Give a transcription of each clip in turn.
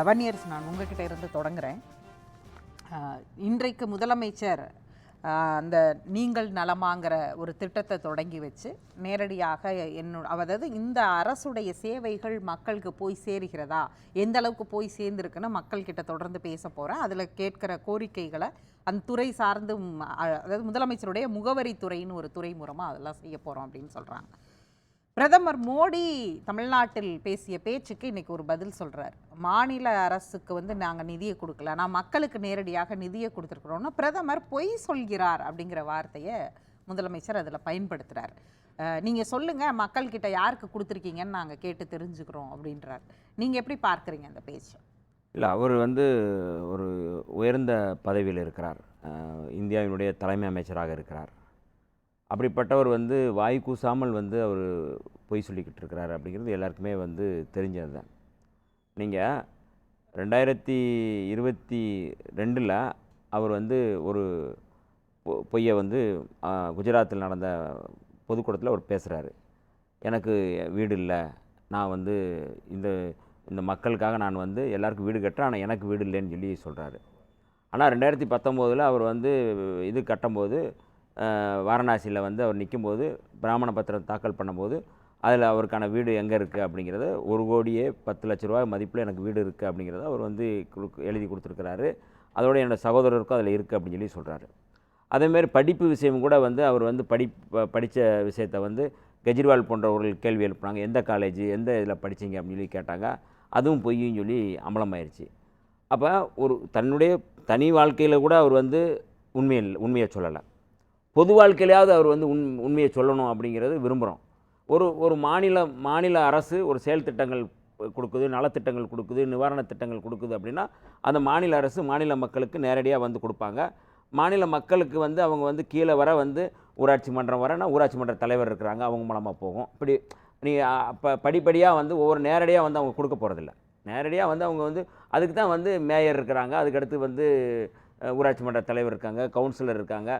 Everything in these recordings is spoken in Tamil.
லவனியர்ஸ் நான் உங்ககிட்ட இருந்து தொடங்குறேன். இன்றைக்கு முதலமைச்சர் அந்த நீங்கள் நலமாங்கிற ஒரு திட்டத்தை தொடங்கி வச்சு நேரடியாக என்னோட அதாவது இந்த அரசுடைய சேவைகள் மக்களுக்கு போய் சேருகிறதா எந்த அளவுக்கு போய் சேர்ந்துருக்குன்னு மக்கள்கிட்ட தொடர்ந்து பேச போகிறேன் அதில் கேட்கிற கோரிக்கைகளை அந்த துறை சார்ந்து அதாவது முதலமைச்சருடைய முகவரித்துறைன்னு ஒரு துறை மூலமாக அதெல்லாம் செய்ய போகிறோம் அப்படின்னு சொல்கிறாங்க பிரதமர் மோடி தமிழ்நாட்டில் பேசிய பேச்சுக்கு இன்னைக்கு ஒரு பதில் சொல்கிறார் மாநில அரசுக்கு வந்து நாங்கள் நிதியை கொடுக்கல. நான் மக்களுக்கு நேரடியாக நிதியை கொடுத்துருக்குறோம்னா பிரதமர் பொய் சொல்கிறார் அப்படிங்கிற வார்த்தையை முதலமைச்சர் அதில் பயன்படுத்துறார். நீங்கள் சொல்லுங்கள் மக்கள்கிட்ட யாருக்கு கொடுத்துருக்கீங்கன்னு நாங்கள் கேட்டு தெரிஞ்சுக்கிறோம் அப்படின்றார். நீங்கள் எப்படி பார்க்குறீங்க அந்த பேச்சு? இல்லை அவர் வந்து ஒரு உயர்ந்த பதவியில் இருக்கிறார். இந்தியாவினுடைய தலைமை அமைச்சராக இருக்கிறார். அப்படிப்பட்டவர் வந்து வாய் கூசாமல் வந்து அவர் பொய் சொல்லிக்கிட்டு இருக்கிறார் அப்படிங்கிறது எல்லாருக்குமே வந்து தெரிஞ்சது தான். நீங்கள் ரெண்டாயிரத்தி இருபத்தி ரெண்டில் அவர் வந்து ஒரு பொ- பொய்யை வந்து குஜராத்தில் நடந்த பொதுக்கூட்டத்தில் அவர் பேசுகிறாரு எனக்கு வீடு இல்லை நான் வந்து இந்த இந்த மக்களுக்காக நான் வந்து எல்லாருக்கும் வீடு கட்டுறேன் ஆனால் எனக்கு வீடு இல்லைன்னு சொல்லி சொல்கிறாரு ஆனால் ரெண்டாயிரத்தி பத்தொம்போதில் அவர் வந்து இது கட்டும்போது வாரணாசியில் வந்து அவர் நிற்கும்போது பிராமண பத்திரம் தாக்கல் பண்ணும்போது அதில் அவருக்கான வீடு எங்கே இருக்குது அப்படிங்கிறத ஒரு கோடியே பத்து லட்ச ரூபாய் மதிப்பில் எனக்கு வீடு இருக்குது அப்படிங்கிறத அவர் வந்து குடுக்க- எழுதி கொடுத்துருக்கிறாரு. அதோட என்னோட சகோதரருக்கும் அதில் இருக்குது அப்படின்னு சொல்லி சொல்கிறாரு அதேமாரி படிப்பு விஷயம் கூட வந்து அவர் வந்து படி படித்த விஷயத்தை வந்து கெஜ்ரிவால் போன்றவர்கள் கேள்வி எழுப்புனாங்க. எந்த காலேஜ் எந்த இதில் படித்தீங்க அப்படின்னு சொல்லி கேட்டாங்க. அதுவும் பொய்யும் சொல்லி அமலமாயிருச்சு அப்போ ஒரு தன்னுடைய தனி வாழ்க்கையில் கூட அவர் வந்து உண்மையில் உண்மையை சொல்லலை. பொது வாழ்க்கையிலையாவது அவர் வந்து உண் உண்மையை சொல்லணும் அப்படிங்கிறது விரும்புகிறோம் ஒரு ஒரு மாநில மாநில அரசு ஒரு செயல் திட்டங்கள் கொடுக்குது நலத்திட்டங்கள் கொடுக்குது நிவாரண திட்டங்கள் கொடுக்குது அப்படின்னா அந்த மாநில அரசு மாநில மக்களுக்கு நேரடியாக வந்து கொடுப்பாங்க. மாநில மக்களுக்கு வந்து அவங்க வந்து கீழே வர வந்து ஊராட்சி மன்றம் வரனா ஊராட்சி மன்ற தலைவர் இருக்கிறாங்க அவங்க மூலமாக போகும். இப்படி நீ அப்போ படிப்படியாக வந்து ஒவ்வொரு நேரடியாக வந்து அவங்க கொடுக்க போகிறதில்ல நேரடியாக வந்து அவங்க வந்து அதுக்கு தான் வந்து மேயர் இருக்கிறாங்க அதுக்கடுத்து வந்து ஊராட்சி மன்ற தலைவர் இருக்காங்க கவுன்சிலர் இருக்காங்க.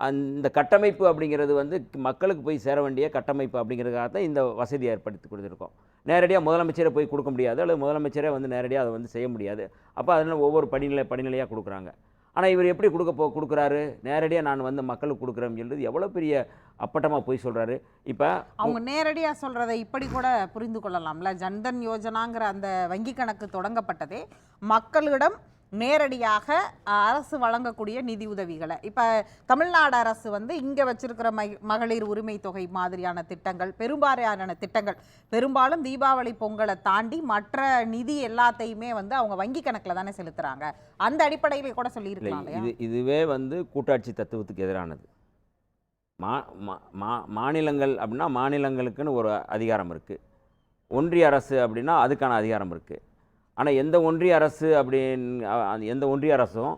அந்த கட்டமைப்பு அப்படிங்கிறது வந்து மக்களுக்கு போய் சேர வேண்டிய கட்டமைப்பு அப்படிங்கிறதுக்காக தான் இந்த வசதி ஏற்படுத்தி கொடுத்துருக்கோம். நேரடியாக முதலமைச்சரை போய் கொடுக்க முடியாது. அல்லது முதலமைச்சரே வந்து நேரடியாக அதை வந்து செய்ய முடியாது. அப்போ அதனால் ஒவ்வொரு படிநிலை படிநிலையாக கொடுக்குறாங்க. ஆனால் இவர் எப்படி கொடுக்க போ கொடுக்குறாரு? நேரடியாக நான் வந்து மக்களுக்கு கொடுக்குறேன்னு சொல்றது எவ்வளோ பெரிய அப்பட்டமாக போய் சொல்கிறாரு இப்போ அவங்க நேரடியாக சொல்கிறத இப்படி கூட புரிந்து கொள்ளலாம்ல? ஜன்தன் யோஜனாங்கிற அந்த வங்கி கணக்கு தொடங்கப்பட்டதே மக்களிடம் நேரடியாக அரசு வழங்கக்கூடிய நிதி உதவிகளை. இப்போ தமிழ்நாடு அரசு வந்து இங்கே வச்சிருக்கிற மகி- மகளிர் உரிமை தொகை மாதிரியான திட்டங்கள் பெரும்பாலான திட்டங்கள் பெரும்பாலும் தீபாவளி பொங்கலை தாண்டி மற்ற நிதி எல்லாத்தையுமே வந்து அவங்க வங்கி கணக்கில் தானே செலுத்துறாங்க. அந்த அடிப்படையில் கூட இல்லையா? இது இதுவே வந்து கூட்டாட்சி தத்துவத்துக்கு எதிரானது. மா- மா- மாநிலங்கள் அப்படின்னா மாநிலங்களுக்குன்னு ஒரு அதிகாரம் இருக்குது ஒன்றிய அரசு அப்படின்னா அதுக்கான அதிகாரம் இருக்குது ஆனால் எந்த ஒன்றிய அரசு அப்படின்னு எந்த ஒன்றிய அரசும்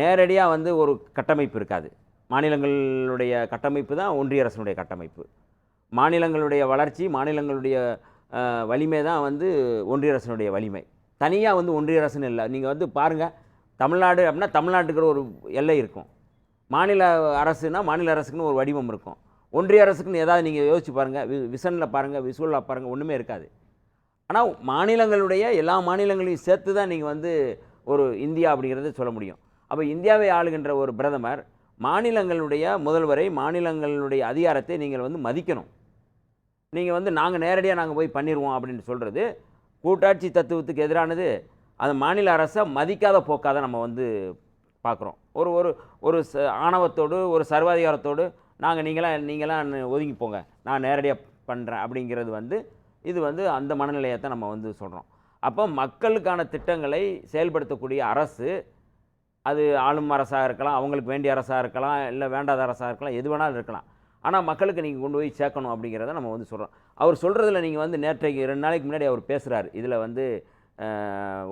நேரடியாக வந்து ஒரு கட்டமைப்பு இருக்காது. மாநிலங்களுடைய கட்டமைப்பு தான் ஒன்றிய அரசினுடைய கட்டமைப்பு. மாநிலங்களுடைய வளர்ச்சி மாநிலங்களுடைய வலிமை தான் வந்து ஒன்றிய அரசினுடைய வலிமை. தனியாக வந்து ஒன்றிய அரசுன்னு இல்லை. நீங்கள் வந்து பாருங்கள் தமிழ்நாடு அப்படின்னா தமிழ்நாட்டுக்கு ஒரு எல்லை இருக்கும். மாநில அரசுனா மாநில அரசுக்குன்னு ஒரு வடிவம் இருக்கும். ஒன்றிய அரசுக்குன்னு ஏதாவது நீங்கள் யோசிச்சு பாருங்கள் வி விசனில் பாருங்கள் விசுவலில் பாருங்கள் ஒன்றுமே இருக்காது. ஆனால் மாநிலங்களுடைய எல்லா மாநிலங்களையும் சேர்த்து தான் நீங்கள் வந்து ஒரு இந்தியா அப்படிங்கிறத சொல்ல முடியும். அப்போ இந்தியாவை ஆளுகின்ற ஒரு பிரதமர் மாநிலங்களுடைய முதல்வரை மாநிலங்களுடைய அதிகாரத்தை நீங்கள் வந்து மதிக்கணும். நீங்கள் வந்து நாங்கள் நேரடியாக நாங்கள் போய் பண்ணிடுவோம் அப்படின்னு சொல்கிறது கூட்டாட்சி தத்துவத்துக்கு எதிரானது அந்த மாநில அரசை மதிக்காத போக்காக தான் நம்ம வந்து பார்க்குறோம் ஒரு ஒரு ஒரு ச ஆணவத்தோடு ஒரு சர்வாதிகாரத்தோடு நாங்கள் நீங்களாம் நீங்களாம் ஒதுங்கி போங்க நான் நேரடியாக பண்ணுறேன் அப்படிங்கிறது வந்து இது வந்து அந்த மனநிலையை தான் நம்ம வந்து சொல்கிறோம் அப்போ மக்களுக்கான திட்டங்களை செயல்படுத்தக்கூடிய அரசு அது ஆளும் அரசாக இருக்கலாம் அவங்களுக்கு வேண்டிய அரசாக இருக்கலாம் இல்லை வேண்டாத அரசாக இருக்கலாம் எது வேணாலும் இருக்கலாம். ஆனால் மக்களுக்கு நீங்கள் கொண்டு போய் சேர்க்கணும் அப்படிங்கிறத நம்ம வந்து சொல்கிறோம் அவர் சொல்கிறதுல நீங்கள் வந்து நேற்றைக்கு ரெண்டு நாளைக்கு முன்னாடி அவர் பேசுகிறாரு இதில் வந்து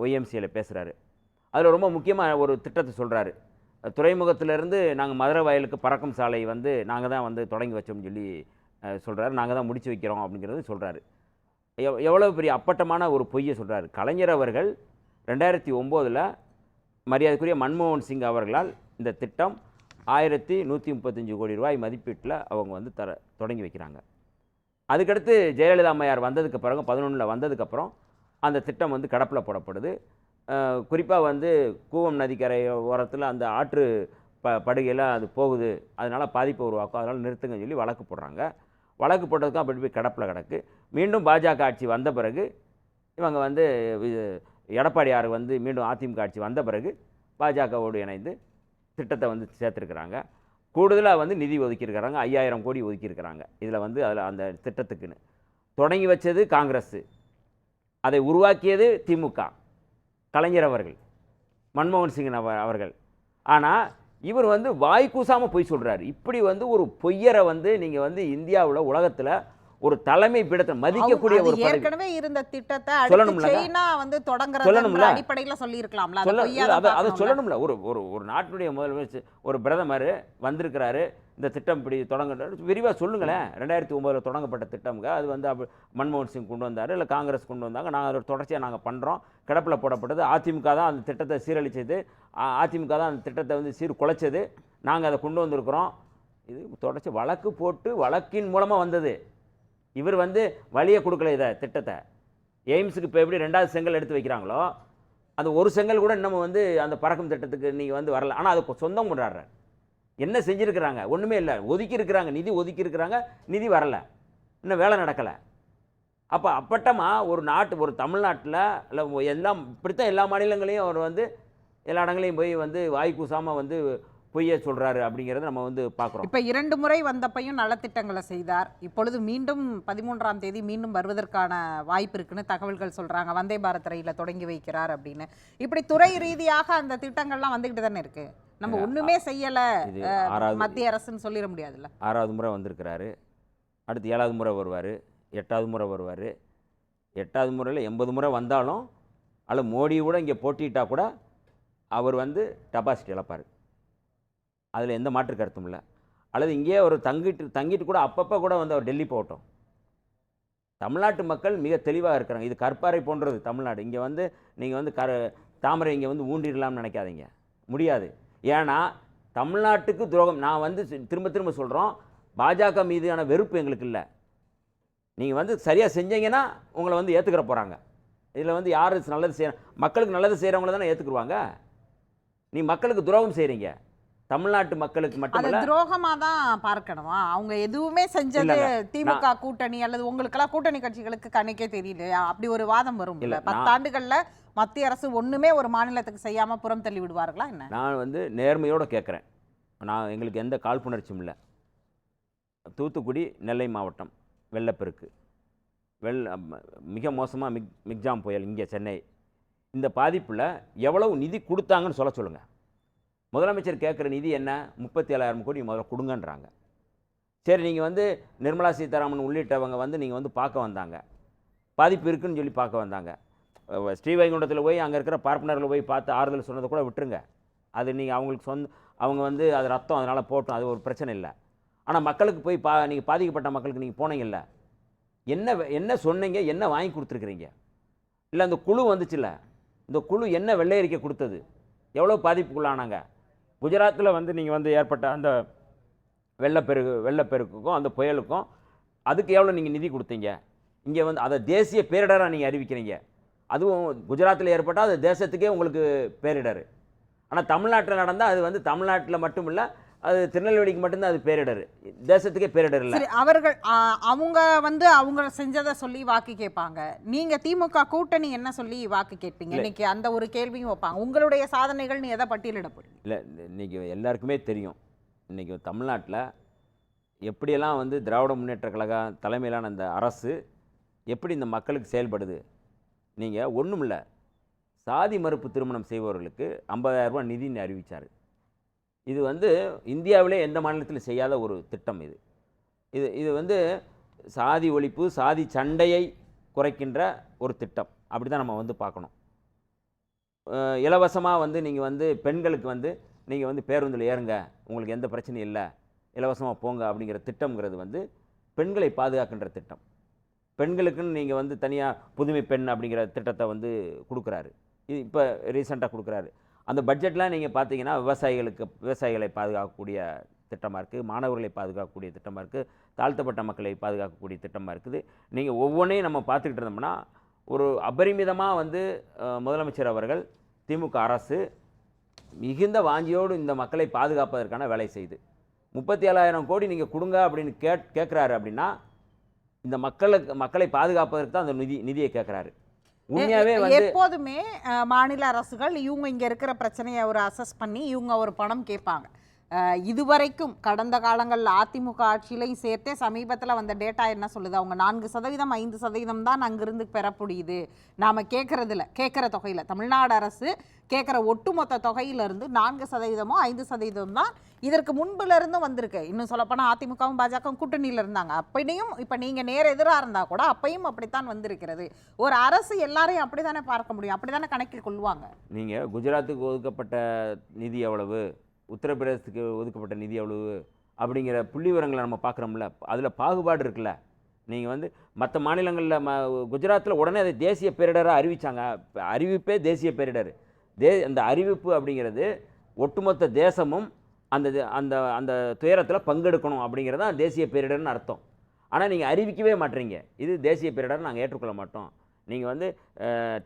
ஒய்எம்சியில் பேசுகிறாரு அதில் ரொம்ப முக்கியமாக ஒரு திட்டத்தை சொல்கிறாரு துறைமுகத்திலேருந்து நாங்கள் மதுரை வயலுக்கு பறக்கும் சாலை வந்து நாங்கள் தான் வந்து தொடங்கி வச்சோம்னு சொல்லி சொல்கிறாரு நாங்கள் தான் முடிச்சு வைக்கிறோம் அப்படிங்கிறது சொல்கிறாரு எவ் எவ்வளோ பெரிய அப்பட்டமான ஒரு பொய்யை சொல்கிறார் கலைஞர் அவர்கள் ரெண்டாயிரத்தி ஒம்போதில் மரியாதைக்குரிய மன்மோகன் சிங் அவர்களால் இந்த திட்டம் ஆயிரத்தி நூற்றி முப்பத்தஞ்சு கோடி ரூபாய் மதிப்பீட்டில் அவங்க வந்து தர தொடங்கி வைக்கிறாங்க. அதுக்கடுத்து ஜெயலலிதா அம்மையார் வந்ததுக்கு பிறகு பதினொன்றில் வந்ததுக்கப்புறம் அந்த திட்டம் வந்து கடப்பில் போடப்படுது. குறிப்பாக வந்து கூவம் நதிக்கரை ஓரத்தில் அந்த ஆற்று ப படுகையில் அது போகுது. அதனால் பாதிப்பு உருவாக்கும். அதனால் நிறுத்துங்கன்னு சொல்லி வழக்கு போடுறாங்க. வழக்கு போட்டதுக்கும் அப்படி போய் கடப்பில் கிடக்கு. மீண்டும் பாஜக ஆட்சி வந்த பிறகு இவங்க வந்து எடப்பாடியார் வந்து மீண்டும் அதிமுக ஆட்சி வந்த பிறகு பாஜகவோடு இணைந்து திட்டத்தை வந்து சேர்த்துருக்குறாங்க. கூடுதலாக வந்து நிதி ஒதுக்கியிருக்கிறாங்க. ஐயாயிரம் கோடி ஒதுக்கியிருக்கிறாங்க. இதில் வந்து அதில் அந்த திட்டத்துக்குன்னு. தொடங்கி வச்சது காங்கிரஸ். அதை உருவாக்கியது திமுக. கலைஞர் அவர்கள் மன்மோகன் சிங் அவர்கள். ஆனால் இவர் வந்து வாய் கூசாமல் பொய் சொல்கிறார் இப்படி வந்து ஒரு பொய்யரை வந்து நீங்கள் வந்து இந்தியாவில் உலகத்தில் ஒரு தலைமை பீடத்தை மதிக்கக்கூடிய ஒரு ஏற்கனவே இருந்த திட்டத்தை அடுத்து சொல்லணும்லங்க. சைனா வந்து தொடங்குறது சொல்லணும்ல. அடிப்படையில சொல்லி இருக்கலாம்ல சொல்ல இல்ல, அதை அதை சொல்லணும்ல. ஒரு ஒரு ஒரு நாட்டினுடைய முதலமைச்சர் ஒரு பிரதமர் வந்திருக்கிறாரு இந்த திட்டம் இப்படி தொடங்க விரிவாக சொல்லுங்களேன். ரெண்டாயிரத்தி ஒம்போதில் தொடங்கப்பட்ட திட்டம்ங்க. அது வந்து அப்ப மன்மோகன் சிங் கொண்டு வந்தார் இல்லை காங்கிரஸ் கொண்டு வந்தாங்க. நாங்கள் அதோட தொடர்ச்சியாக நாங்கள் பண்ணுறோம் கிடப்பில் போடப்பட்டது. அதிமுக தான் அந்த திட்டத்தை சீரழிச்சது. அதிமுக தான் அந்த திட்டத்தை வந்து சீர் குலைச்சது. நாங்கள் அதை கொண்டு வந்திருக்கிறோம். இது தொடர்ச்சி வழக்கு போட்டு வழக்கின் மூலமாக வந்தது. இவர் வந்து வழியை கொடுக்கல இதை திட்டத்தை. எய்ம்ஸுக்கு இப்போ எப்படி ரெண்டாவது செங்கல் எடுத்து வைக்கிறாங்களோ அந்த ஒரு செங்கல் கூட இன்னமும் வந்து அந்த பறக்கும் திட்டத்துக்கு நீங்கள் வந்து வரல. ஆனால் அது சொந்தம் கொண்டாடுற என்ன செஞ்சுருக்கிறாங்க? ஒன்றுமே இல்லை. ஒதுக்கி இருக்கிறாங்க நிதி ஒதுக்கி இருக்கிறாங்க நிதி வரலை. இன்னும் வேலை நடக்கலை. அப்போ அப்பட்டமாக ஒரு நாட்டு ஒரு தமிழ்நாட்டில் இல்லை எல்லாம் இப்படித்தான் எல்லா மாநிலங்களையும் அவர் வந்து எல்லா இடங்களையும் போய் வந்து வாய் கூசாமல் வந்து பொய்யை சொல்கிறாரு அப்படிங்கிறத நம்ம வந்து பார்க்குறோம். இப்ப இரண்டு முறை வந்தப்பையும் நலத்திட்டங்களை செய்தார். இப்பொழுது மீண்டும் பதிமூன்றாம் தேதி மீண்டும் வருவதற்கான வாய்ப்பு இருக்குன்னு தகவல்கள் சொல்றாங்க. வந்தே பாரத் ரயில தொடங்கி வைக்கிறார் அப்படின்னு. இப்படி துறை ரீதியாக அந்த திட்டங்கள்லாம் வந்துகிட்டு தானே இருக்கு. நம்ம ஒண்ணுமே செய்யல. மத்திய அரசுன்னு சொல்லிட முடியாதுல்ல. ஆறாவது முறை வந்திருக்கிறாரு. அடுத்து ஏழாவது முறை வருவார். எட்டாவது முறை வருவார். எட்டாவது முறையில் எண்பது முறை வந்தாலும் அல்ல மோடி கூட இங்கே போட்டிட்டா கூட அவர் வந்து டெபாசிட் இழப்பார். அதில் எந்த மாற்று கருத்தும் இல்லை. அல்லது இங்கேயே ஒரு தங்கிட்டு தங்கிட்டு கூட அப்பப்போ கூட வந்து அவர் டெல்லி போகட்டும். தமிழ்நாட்டு மக்கள் மிக தெளிவாக இருக்கிறாங்க. இது கற்பாறை போன்றது தமிழ்நாடு. இங்கே வந்து நீங்கள் வந்து கர தாமரை இங்கே வந்து ஊண்டிடலாம்னு நினைக்காதீங்க. முடியாது. ஏன்னா தமிழ்நாட்டுக்கு துரோகம். நான் வந்து திரும்ப திரும்ப சொல்கிறோம். பாஜக மீதான வெறுப்பு எங்களுக்கு இல்லை. நீங்கள் வந்து சரியாக செஞ்சீங்கன்னா உங்களை வந்து ஏற்றுக்கிற போகிறாங்க. இதில் வந்து யார் நல்லது செய்ய மக்களுக்கு நல்லது செய்கிறவங்கள தானே ஏற்றுக்குருவாங்க. நீ மக்களுக்கு துரோகம் செய்கிறீங்க. தமிழ்நாட்டு மக்களுக்கு அது மட்டுமல்ல துரோகமா தான் பார்க்கணுமா. அவங்க எதுவுமே செஞ்சது திமுக கூட்டணி அல்லது உங்களுக்கெல்லாம் கூட்டணி கட்சிகளுக்கு கணக்கே தெரியலையா? அப்படி ஒரு வாதம் வரும் இல்ல, பத்தாண்டுகள்ல மத்திய அரசு ஒண்ணுமே ஒரு மாநிலத்துக்கு செய்யாம புறம் தள்ளி விடுவார்களா என்ன? நான் வந்து நேர்மையோடு கேட்குறேன் நான் எங்களுக்கு எந்த காழ்ப்புணர்ச்சியும் இல்லை. தூத்துக்குடி நெல்லை மாவட்டம் வெள்ளப்பெருக்கு. வெள் மிக மோசமாக மிக் மிக்ஜாம் புயல் இங்கே சென்னை. இந்த பாதிப்பில் எவ்வளவு நிதி கொடுத்தாங்கன்னு சொல்ல சொல்லுங்கள் முதலமைச்சர் கேட்குற நிதி என்ன? முப்பத்தி ஏழாயிரம் கோடி முதல்ல கொடுங்கன்றாங்க. சரி நீங்கள் வந்து நிர்மலா சீதாராமன் உள்ளிட்டவங்க வந்து நீங்கள் வந்து பார்க்க வந்தாங்க. பாதிப்பு இருக்குன்னு சொல்லி பார்க்க வந்தாங்க. ஸ்ரீவைகுண்டத்தில் போய் அங்கே இருக்கிற பார்ப்பனர்களை போய் பார்த்து ஆறுதல் சொன்னதை கூட விட்டுருங்க. அது நீங்கள் அவங்களுக்கு சொந்த அவங்க வந்து அது ரத்தம் அதனால் போட்டோம் அது ஒரு பிரச்சனை இல்லை. ஆனால் மக்களுக்கு போய் பா நீங்கள் பாதிக்கப்பட்ட மக்களுக்கு நீங்கள் போனீங்கல்ல? என்ன வே- என்ன சொன்னீங்க? என்ன வாங்கி கொடுத்துருக்குறீங்க? இல்லை அந்த குழு வந்துச்சுல்ல? இந்த குழு என்ன வெள்ளையறிக்கை கொடுத்தது? எவ்வளோ பாதிப்புக்குள்ளானாங்க? குஜராத்தில் வந்து நீங்கள் வந்து ஏற்பட்ட அந்த வெள்ளப்பெருக்கு வெள்ளப்பெருக்குக்கும் அந்த புயலுக்கும் அதுக்கு எவ்வளோ நீங்கள் நிதி கொடுத்தீங்க? இங்கே வந்து அதை தேசிய பேரிடராக நீங்கள் அறிவிக்கிறீங்க. அதுவும் குஜராத்தில் ஏற்பட்டால் அது தேசத்துக்கே உங்களுக்கு பேரிடர். ஆனால் தமிழ்நாட்டில் நடந்தால் அது வந்து தமிழ்நாட்டில் மட்டும் இல்லை அது திருநெல்வேலிக்கு மட்டும்தான் அது பேரிடர். தேசத்துக்கே பேரிடர் இல்லை. அவர்கள் அவங்க வந்து அவங்க செஞ்சதை சொல்லி வாக்கு கேட்பாங்க. நீங்க திமுக கூட்டணி என்ன சொல்லி வாக்கு கேட்பீங்க? இன்னைக்கு அந்த ஒரு கேள்வியும் வைப்பாங்க. உங்களுடைய சாதனைகள்னு எதை பட்டியலிட போறீங்க? இல்லை இன்றைக்கி எல்லாருக்குமே தெரியும். இன்றைக்கி தமிழ்நாட்டில் எப்படியெல்லாம் வந்து திராவிட முன்னேற்ற கழகம் தலைமையிலான அந்த அரசு எப்படி இந்த மக்களுக்கு செயல்படுது? நீங்கள் ஒன்றும் இல்லை சாதி மறுப்பு திருமணம் செய்பவர்களுக்கு 50000 ரூபாய் நிதின்னு அறிவித்தார் இது வந்து இந்தியாவிலே எந்த மாநிலத்திலும் செய்யாத ஒரு திட்டம் இது. இது இது வந்து சாதி ஒழிப்பு சாதி சண்டையை குறைக்கின்ற ஒரு திட்டம். அப்படி தான் நம்ம வந்து பார்க்கணும். இலவசமாக வந்து நீங்கள் வந்து பெண்களுக்கு வந்து நீங்கள் வந்து பேருந்தில் ஏறுங்க உங்களுக்கு எந்த பிரச்சனையும் இல்லை இலவசமாக போங்க அப்படிங்கிற திட்டம்ங்கிறது வந்து பெண்களை பாதுகாக்கின்ற திட்டம். பெண்களுக்குன்னு நீங்கள் வந்து தனியாக புதுமை பெண் அப்படிங்கிற திட்டத்தை வந்து கொடுக்குறாரு. இது இப்போ ரீசெண்டாக கொடுக்குறாரு. அந்த பட்ஜெட்லாம் நீங்கள் பார்த்தீங்கன்னா விவசாயிகளுக்கு விவசாயிகளை பாதுகாக்கக்கூடிய திட்டமாக இருக்குது மாணவர்களை பாதுகாக்கக்கூடிய திட்டமாக இருக்குது தாழ்த்தப்பட்ட மக்களை பாதுகாக்கக்கூடிய திட்டமாக இருக்குது. நீங்கள் ஒவ்வொன்றையும் நம்ம பார்த்துக்கிட்டு இருந்தோம்னா ஒரு அபரிமிதமாக வந்து முதலமைச்சர் அவர்கள் திமுக அரசு மிகுந்த வாஞ்சியோடு இந்த மக்களை பாதுகாப்பதற்கான வேலை செய்து. முப்பத்தி ஏழாயிரம் கோடி நீங்கள் கொடுங்க அப்படின்னு கேட் கேட்குறாரு அப்படின்னா இந்த மக்களுக்கு மக்களை பாதுகாப்பதற்கு தான் அந்த நிதி நிதியை கேட்குறாரு வந்து எப்போதுமே மாநில அரசுகள் இவங்க இங்க இருக்கிற பிரச்சனையை ஒரு அசஸ் பண்ணி இவங்க ஒரு பணம் கேட்பாங்க. இதுவரைக்கும் கடந்த காலங்களில் அதிமுக ஆட்சியிலையும் சேர்த்தே சமீபத்தில் வந்த டேட்டா என்ன சொல்லுது? அவங்க நான்கு சதவீதம் ஐந்து சதவீதம் தான் அங்கிருந்து பெற முடியுது நாம் கேட்குறதுல கேட்குற தொகையில். தமிழ்நாடு அரசு கேட்குற ஒட்டுமொத்த தொகையிலிருந்து நான்கு சதவீதமோ ஐந்து சதவீதம் தான் இதற்கு முன்புலேருந்தும் வந்திருக்கு. இன்னும் சொல்லப்போனால் அதிமுகவும் பாஜகவும் கூட்டணியில் இருந்தாங்க. அப்படியும் இப்போ நீங்கள் நேர எதிராக இருந்தால் கூட அப்பையும் அப்படித்தான் வந்திருக்கிறது. ஒரு அரசு எல்லாரையும் அப்படித்தானே பார்க்க முடியும்? அப்படி தானே கணக்கில் கொள்வாங்க? நீங்கள் குஜராத்துக்கு ஒதுக்கப்பட்ட நிதி எவ்வளவு? உத்தரப்பிரதேசத்துக்கு ஒதுக்கப்பட்ட நிதி எவ்வளவு அப்படிங்கிற புள்ளி விவரங்களை நம்ம பார்க்குறோம்ல. அதில் பாகுபாடு இருக்குல்ல. நீங்கள் வந்து மற்ற மாநிலங்களில் ம குஜராத்தில் உடனே அதை தேசிய பேரிடராக அறிவிச்சாங்க. அறிவிப்பே தேசிய பேரிடர். தே அந்த அறிவிப்பு அப்படிங்கிறது ஒட்டுமொத்த தேசமும் அந்த அந்த அந்த துயரத்தில் பங்கெடுக்கணும் அப்படிங்கிறது தான் தேசிய பேரிடர்னு அர்த்தம். ஆனால் நீங்கள் அறிவிக்கவே மாட்டீங்க. இது தேசிய பேரிடர் நாங்கள் ஏற்றுக்கொள்ள மாட்டோம். நீங்கள் வந்து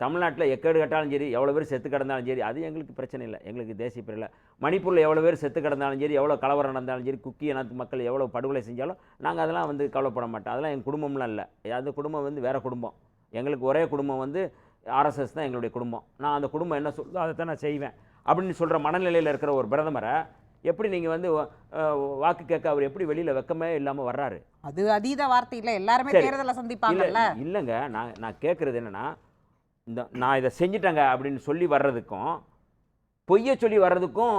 தமிழ்நாட்டில் எக்கேடு கட்டாலும் சரி எவ்வளோ பேர் செத்து கிடந்தாலும் சரி அது எங்களுக்கு பிரச்சனை இல்லை. எங்களுக்கு தேசிய பிரிவில் மணிப்பூரில் எவ்வளோ பேர் செத்து கிடந்தாலும் சரி எவ்வளோ கலவரம் நடந்தாலும் சரி குக்கி இனத்து மக்கள் எவ்வளோ படுகொலை செஞ்சாலும் நாங்கள் அதெல்லாம் வந்து கவலைப்பட மாட்டோம். அதெல்லாம் எங்கள் குடும்பம்லாம் இல்லை. அந்த குடும்பம் வந்து வேறு குடும்பம். எங்களுக்கு ஒரே குடும்பம் வந்து ஆர்எஸ்எஸ் தான் எங்களுடைய குடும்பம். நான் அந்த குடும்பம் என்ன சொல்லுதோ அதை தான் நான் செய்வேன். அப்படின்னு சொல்கிற மனநிலையில் இருக்கிற ஒரு பிரதமரை எப்படி நீங்கள் வந்து வாக்கு கேட்க அவர் எப்படி வெளியில் வெக்கமே இல்லாமல் வர்றாரு? அது அதீத வார்த்தை இல்ல. எல்லாருமே சரி. தேர்தலை இல்லை சந்திப்பாங்கல்ல. இல்லைங்க. நான் நான் கேட்குறது என்னன்னா இந்த நான் இதை செஞ்சிட்டேங்க அப்படின்னு சொல்லி வர்றதுக்கும் பொய்ய சொல்லி வர்றதுக்கும்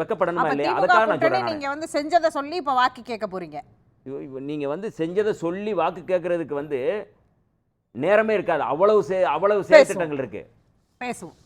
வெக்கப்படணுமா இல்லையா? அதுக்காக நான் சொல்கிறேன் நீங்க வந்து செஞ்சதை சொல்லி இப்ப வாக்கு கேட்க போறீங்க. நீங்கள் வந்து செஞ்சதை சொல்லி வாக்கு கேட்கறதுக்கு வந்து நேரமே இருக்காது. அவ்வளவு சே அவ்வளவு செயல். திட்டங்கள் இருக்குது பேசுவோம்.